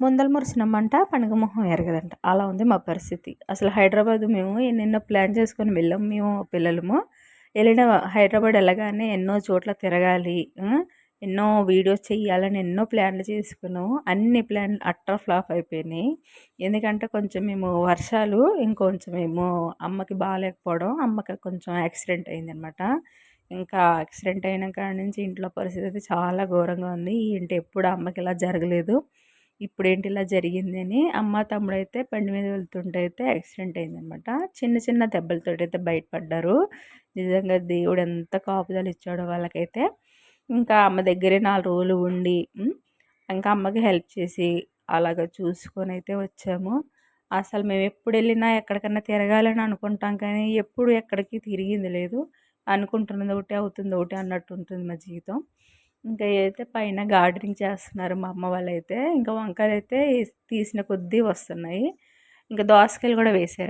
ముందల మురిసినామంట పండుగ మొహం ఎరగదంట. అలా ఉంది మా పరిస్థితి. అసలు హైదరాబాద్ మేము ఎన్నెన్నో ప్లాన్ చేసుకొని వెళ్ళాం. మేము పిల్లలము వెళ్ళిన హైదరాబాద్ వెళ్ళగానే ఎన్నో చోట్ల తిరగాలి ఎన్నో వీడియోస్ చేయాలని ఎన్నో ప్లాన్లు చేసుకున్నాము. అన్ని ప్లాన్లు అట్టర్ ఫ్లాప్ అయిపోయినాయి. ఎందుకంటే కొంచెం మేము వర్షాలు ఇంకొంచెం మేము అమ్మకి బాగాలేకపోవడం అమ్మకి కొంచెం యాక్సిడెంట్ అయిందనమాట ఇంకా యాక్సిడెంట్ అయిన కాడ నుంచి ఇంట్లో పరిస్థితి అయితే చాలా ఘోరంగా ఉంది. ఏంటి ఎప్పుడు అమ్మకి ఇలా జరగలేదు. ఇప్పుడు ఏంటి ఇలా జరిగింది అని అమ్మ తమ్ముడు అయితే బండి మీద వెళ్తుంటే అయితే యాక్సిడెంట్ అయిందనమాట. చిన్న చిన్న దెబ్బలతో అయితే బయటపడ్డారు. నిజంగా దేవుడు ఎంత కాపుదలు ఇచ్చాడో వాళ్ళకైతే. ఇంకా అమ్మ దగ్గరే నాలుగు రోజులు ఉండి ఇంకా అమ్మకి హెల్ప్ చేసి అలాగ చూసుకొని అయితే వచ్చాము. అసలు మేము ఎప్పుడు వెళ్ళినా ఎక్కడికన్నా తిరగాలని అనుకుంటాం కానీ ఎప్పుడు ఎక్కడికి తిరిగింది లేదు. అనుకుంటున్నది ఒకటి అవుతుంది ఒకటి అన్నట్టు ఉంటుంది మా జీవితం. ఇంకా అయితే పైన గార్డెనింగ్ చేస్తున్నారు మా అమ్మ వాళ్ళు అయితే ఇంకా వంకాయలు అయితే తీసిన కొద్దీ వస్తున్నాయి. ఇంకా దోసకాయలు కూడా వేసారు.